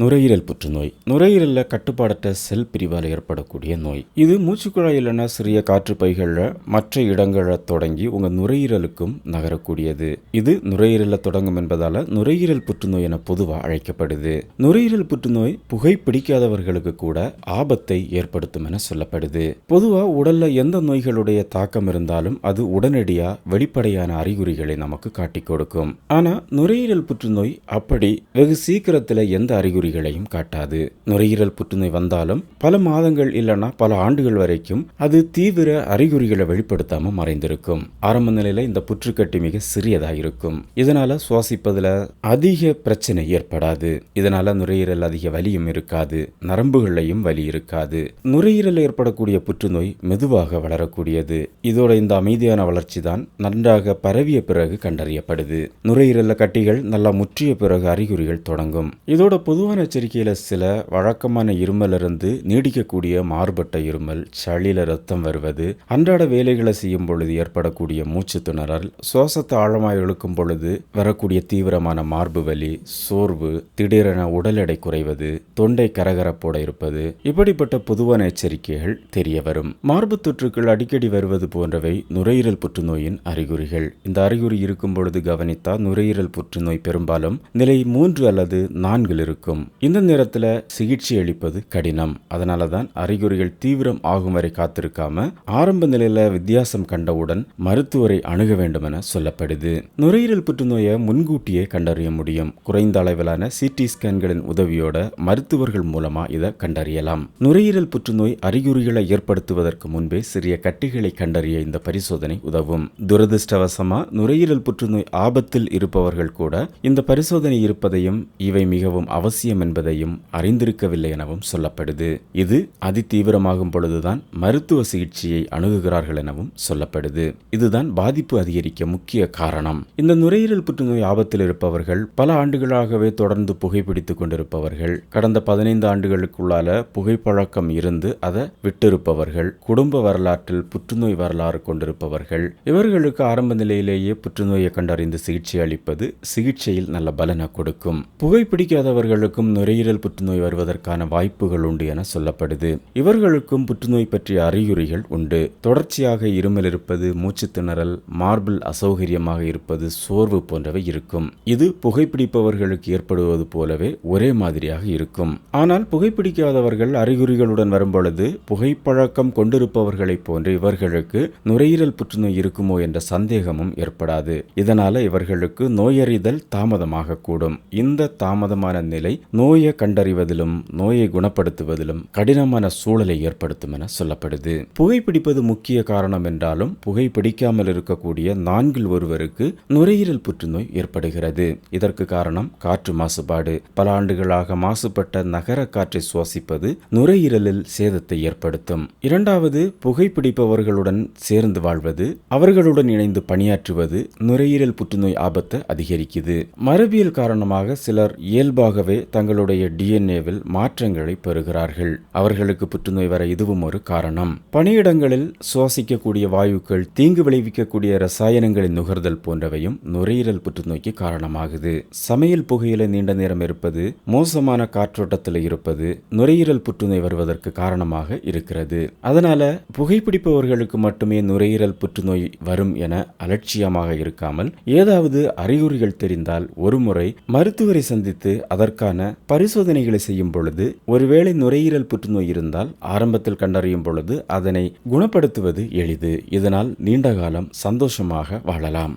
நுரையீரல் புற்றுநோய். நுரையீரலில் கட்டுப்பாடற்ற செல் பிரிவால் ஏற்படக்கூடிய நோய். இது மூச்சுக்குழாயிலான சிறிய காற்று பைகளில் மற்ற இடங்களில் தொடங்கி உங்கள் நுரையீரலுக்கும் நகரக்கூடியது. இது நுரையீரலில் தொடங்கும் என்பதால் நுரையீரல் புற்றுநோய் என பொதுவாக அழைக்கப்படுது. நுரையீரல் புற்றுநோய் புகைப்பிடிக்காதவர்களுக்கு கூட ஆபத்தை ஏற்படுத்தும் என சொல்லப்படுது. பொதுவா உடல்ல எந்த நோய்களுடைய தாக்கம் இருந்தாலும் அது உடனடியாக வெளிப்படையான அறிகுறிகளை நமக்கு காட்டிக் கொடுக்கும். ஆனா நுரையீரல் புற்றுநோய் அப்படி வெகு சீக்கிரத்தில் எந்த அறிகுறி அறிகுறிகளையும் காட்டாது. நுரையீரல் புற்றுநோய் வந்தாலும் பல மாதங்கள் இல்லைன்னா பல ஆண்டுகள் வரைக்கும் அது தீவிர அறிகுறிகளை வெளிப்படுத்தாம மறைந்திருக்கும். ஆரம்ப நிலையில இந்த புற்றுக்கட்டி மிக சிறியதாக இருக்கும் இதனால சுவாசிப்பதுல அதிக பிரச்சனை ஏற்படாது. இதனால நுரையீரல் அதிக வலியும் இருக்காது. நரம்புகள்லையும் வலி இருக்காது. நுரையீரல் ஏற்படக்கூடிய புற்றுநோய் மெதுவாக வளரக்கூடியது. இதோட இந்த அமைதியான வளர்ச்சி தான் நன்றாக பரவிய பிறகு கண்டறியப்படுது. நுரையீரல கட்டிகள் நல்லா முற்றிய பிறகு அறிகுறிகள் தொடங்கும். இதோட பொதுவான எச்சரிக்கையில சில வழக்கமான இருமல் இருந்து நீடிக்கக்கூடிய மாறுபட்ட இருமல் சளியில் ரத்தம் வருவது அன்றாட வேலைகளை செய்யும் பொழுது ஏற்படக்கூடிய மூச்சு திணறல் சுவாசத்தை ஆழமாய் இழுக்கும் பொழுது வரக்கூடிய தீவிரமான மார்பு வலி சோர்வு திடீரென உடல் எடை குறைவது தொண்டை கரகரப்போட இருப்பது இப்படிப்பட்ட பொதுவான எச்சரிக்கைகள் தெரிய வரும். மார்பு தொற்றுக்கள் அடிக்கடி வருவது போன்றவை நுரையீரல் புற்றுநோயின் அறிகுறிகள். இந்த அறிகுறி இருக்கும் பொழுது கவனித்தால் நுரையீரல் புற்றுநோய் பெரும்பாலும் நிலை மூன்று அல்லது நான்கில் இருக்கும். இந்த நேரத்துல சிகிச்சை அளிப்பது கடினம். அதனால தான் அறிகுறிகள் தீவிரம் ஆகும் வரை காத்திருக்காம ஆரம்ப நிலையில வித்தியாசம் கண்டவுடன் மருத்துவரை அணுக வேண்டும் என சொல்லப்படுது. நுரையீரல் புற்றுநோயை முன்கூட்டியே கண்டறிய முடியும். குறைந்த அளவிலான சிடி ஸ்கேன்களின் உதவியோட மருத்துவர்கள் மூலமா இதை கண்டறியலாம். நுரையீரல் புற்றுநோய் அறிகுறிகளை ஏற்படுத்துவதற்கு முன்பே சிறிய கட்டிகளை கண்டறிய இந்த பரிசோதனை உதவும். துரதிருஷ்டவசமா நுரையீரல் புற்றுநோய் ஆபத்தில் இருப்பவர்கள் கூட இந்த பரிசோதனை இருப்பதையும் இவை மிகவும் அவசியம் என்பதையும் அறிந்திருக்கவில்லை எனவும் சொல்லப்படுது. இது அதிதீவிரமாகும் பொழுதுதான் மருத்துவ சிகிச்சையை அணுகுகிறார்கள் எனவும் சொல்லப்படுது. இதுதான் பாதிப்பு அதிகரிக்க முக்கிய காரணம். இந்த நுரையீரல் புற்றுநோய் ஆபத்தில் இருப்பவர்கள் பல ஆண்டுகளாகவே தொடர்ந்து புகைப்பிடித்துக் கொண்டிருப்பவர்கள் கடந்த பதினைந்து ஆண்டுகளுக்குள்ளால புகைப்பழக்கம் இருந்து அதை விட்டிருப்பவர்கள் குடும்ப வரலாற்றில் புற்றுநோய் வரலாறு கொண்டிருப்பவர்கள். இவர்களுக்கு ஆரம்ப நிலையிலேயே புற்றுநோயை கண்டறிந்து சிகிச்சை அளிப்பது சிகிச்சையில் நல்ல பலனை கொடுக்கும். புகைப்பிடிக்காதவர்களுக்கும் நுரையீரல் புற்றுநோய் வருவதற்கான வாய்ப்புகள் உண்டு என சொல்லப்படுது. இவர்களுக்கும் புற்றுநோய் பற்றிய அறிகுறிகள் உண்டு. தொடர்ச்சியாக இருமல் இருப்பது மூச்சு திணறல் மார்பிள் அசௌகரியமாக இருப்பது சோர்வு போன்றவை இருக்கும். இது புகைப்பிடிப்பவர்களுக்கு ஏற்படுவது போலவே ஒரே மாதிரியாக இருக்கும். ஆனால் புகைப்பிடிக்காதவர்கள் அறிகுறிகளுடன் வரும்பொழுது புகைப்பழக்கம் கொண்டிருப்பவர்களைப் போன்று இவர்களுக்கு நுரையீரல் புற்றுநோய் இருக்குமோ என்ற சந்தேகமும் ஏற்படாது. இதனால இவர்களுக்கு நோயறிதல் தாமதமாக கூடும். இந்த தாமதமான நிலை நோயை கண்டறிவதிலும் நோயை குணப்படுத்துவதிலும் கடினமான சூழலை ஏற்படுத்தும் என சொல்லப்படுது. புகைப்பிடிப்பது முக்கிய காரணம் என்றாலும் புகைப்பிடிக்காமல் இருக்கக்கூடிய நான்கில் ஒருவருக்கு நுரையீரல் புற்றுநோய் ஏற்படுகிறது. இதற்கு காரணம் காற்று மாசுபாடு. பல ஆண்டுகளாக மாசுபட்ட நகர காற்றை சுவாசிப்பது நுரையீரலில் சேதத்தை ஏற்படுத்தும். இரண்டாவது புகைப்பிடிப்பவர்களுடன் சேர்ந்து வாழ்வது அவர்களுடன் இணைந்து பணியாற்றுவது நுரையீரல் புற்றுநோய் ஆபத்தை அதிகரிக்குது. மரபியல் காரணமாக சிலர் இயல்பாகவே தங்களுடைய டிஎன்ஏவில் மாற்றங்களை பெறுகிறார்கள். அவர்களுக்கு புற்றுநோய் வர இதுவும் ஒரு காரணம். பணியிடங்களில் சுவாசிக்கக்கூடிய வாயுக்கள் தீங்கு விளைவிக்கக்கூடிய ரசாயனங்களின் நுகர்தல் போன்றவையும் நுரையீரல் புற்றுநோய்க்கு காரணமாகுது. சமையல் புகையில நீண்ட நேரம் இருப்பது மோசமான காற்றோட்டத்தில் இருப்பது நுரையீரல் புற்றுநோய் வருவதற்கு காரணமாக இருக்கிறது. அதனால புகைப்பிடிப்பவர்களுக்கு மட்டுமே நுரையீரல் புற்றுநோய் வரும் என அலட்சியமாக இருக்காமல் ஏதாவது அறிகுறிகள் தெரிந்தால் ஒருமுறை மருத்துவரை சந்தித்து அதற்கான பரிசோதனைகளை செய்யும் பொழுது ஒருவேளை நுரையீரல் புற்றுநோய் இருந்தால் ஆரம்பத்தில் கண்டறியும் பொழுது அதனை குணப்படுத்துவது எளிது. இதனால் நீண்ட காலம் சந்தோஷமாக வாழலாம்.